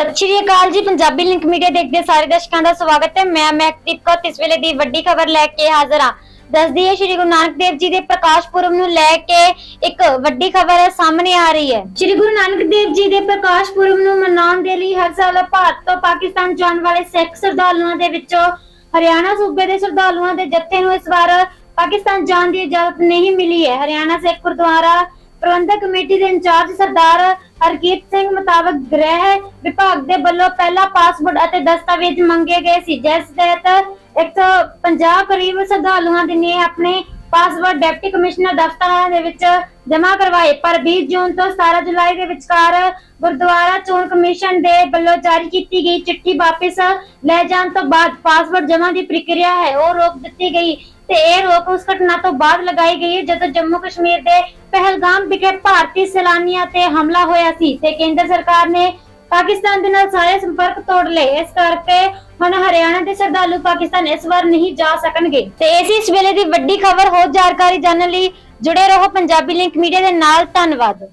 ਸਤਿ ਸ਼੍ਰੀ ਅਕਾਲ ਜੀ, Punjabi link media ਦੇਖਦੇ ਸਾਰੇ ਦਰਸ਼ਕਾਂ ਦਾ ਸਵਾਗਤ ਹੈ। ਮੈਂ ਮਹਿਕਦੀਪ ਕੌਰ ਇਸ ਵੇਲੇ ਦੀ ਵੱਡੀ ਖਬਰ ਲੈ ਕੇ ਹਾਜ਼ਰ ਹਾਂ। ਦੱਸਦੀ ਹੈ, ਸ਼੍ਰੀ ਗੁਰੂ ਨਾਨਕ ਦੇਵ ਜੀ ਦੇ ਪ੍ਰਕਾਸ਼ ਪੁਰਬ ਨੂੰ ਲੈ ਕੇ ਇੱਕ ਵੱਡੀ ਖਬਰ ਸਾਹਮਣੇ ਆ ਰਹੀ ਹੈ। ਸ਼੍ਰੀ ਗੁਰੂ ਨਾਨਕ ਦੇਵ ਜੀ ਦੇ ਪ੍ਰਕਾਸ਼ ਪੁਰਬ ਨੂੰ ਮਨਾਉਣ ਦੇ ਲਈ ਹਰ ਸਾਲ ਭਾਰਤ ਤੋਂ ਪਾਕਿਸਤਾਨ ਜਾਣ ਵਾਲੇ ਸਿੱਖ ਸ਼ਰਧਾਲੂਆਂ ਦੇ ਵਿੱਚੋਂ ਹਰਿਆਣਾ ਸੂਬੇ ਦੇ ਸ਼ਰਧਾਲੂਆਂ ਦੇ ਜੱਥੇ ਨੂੰ ਇਸ ਵਾਰ ਪਾਕਿਸਤਾਨ ਜਾਣ ਦੀ ਇਜਾਜ਼ਤ ਨਹੀਂ ਮਿਲੀ ਹੈ। ਹਰਿਆਣਾ ਸਿੱਖ ਗੁਰਦੁਆਰਾ ਪ੍ਰਬੰਧਕ ਕਮੇਟੀ ਦੇ ਇੰਚਾਰਜ ਸਰਦਾਰ ਹਰਕੀਤ ਸਿੰਘ ਮੁਤਾਬਕ ਗ੍ਰਹਿ ਵਿਭਾਗ ਦੇ ਵੱਲੋਂ ਪਹਿਲਾ ਪਾਸਪੋਰਟ ਅਤੇ ਦਸਤਾਵੇਜ਼ ਮੰਗੇ ਗਏ ਸੀ, ਜਿਸ ਤਹਿਤ 150 ਕਰੀਬ ਸ਼ਰਧਾਲੂਆਂ ਨੇ ਆਪਣੇ ਪਾਸਪੋਰਟ ਡਿਪਟੀ ਕਮਿਸ਼ਨਰ ਦਫ਼ਤਰਾਂ ਦੇ ਵਿੱਚ ਜਮ੍ਹਾਂ ਕਰਵਾਏ। ਪਰ 20 ਜੂਨ ਤੋਂ 17 ਜੁਲਾਈ ਦੇ ਵਿਚਕਾਰ ਗੁਰਦੁਆਰਾ ਚੋਣ ਕਮਿਸ਼ਨ ਦੇ ਵੱਲੋਂ ਜਾਰੀ ਕੀਤੀ ਗਈ ਚਿੱਠੀ ਵਾਪਸ ਲੈ ਜਾਣ ਤੋਂ ਬਾਅਦ ਪਾਸਪੋਰਟ ਜਮ੍ਹਾਂ ਦੀ ਪ੍ਰਕਿਰਿਆ ਹੈ, ਉਹ ਰੋਕ ਦਿੱਤੀ ਗਈ। ਤੇ ਇਹ ਰੋਕ ਉਸ ਘਟਨਾ ਤੋਂ ਬਾਅਦ ਲਗਾਈ ਗਈ ਹੈ, ਜਦੋਂ ਜੰਮੂ ਕਸ਼ਮੀਰ ਦੇ ਪਹਿਲਗਾਮ ਵਿਖੇ ਭਾਰਤੀ ਸੈਲਾਨੀਆਂ ਤੇ ਹਮਲਾ ਹੋਇਆ ਸੀ ਤੇ ਕੇਂਦਰ ਸਰਕਾਰ ਨੇ ਪਾਕਿਸਤਾਨ ਦੇ ਨਾਲ ਸਾਰੇ ਸੰਪਰਕ ਤੋੜ ਲਏ। ਇਸ ਕਰਕੇ ਹੁਣ ਹਰਿਆਣਾ ਦੇ ਸ਼ਰਧਾਲੂ ਪਾਕਿਸਤਾਨ ਇਸ ਵਾਰ ਨਹੀਂ ਜਾ ਸਕਣਗੇ। ਤੇ ਇਸੇ ਇਸ ਵੇਲੇ ਦੀ ਵੱਡੀ ਖਬਰ ਹੋਰ ਜਾਣਕਾਰੀ ਜਾਣਨ ਲਈ ਜੁੜੇ ਰਹੋ ਪੰਜਾਬੀ ਲਿੰਕ ਮੀਡੀਆ ਦੇ ਨਾਲ। ਧੰਨਵਾਦ।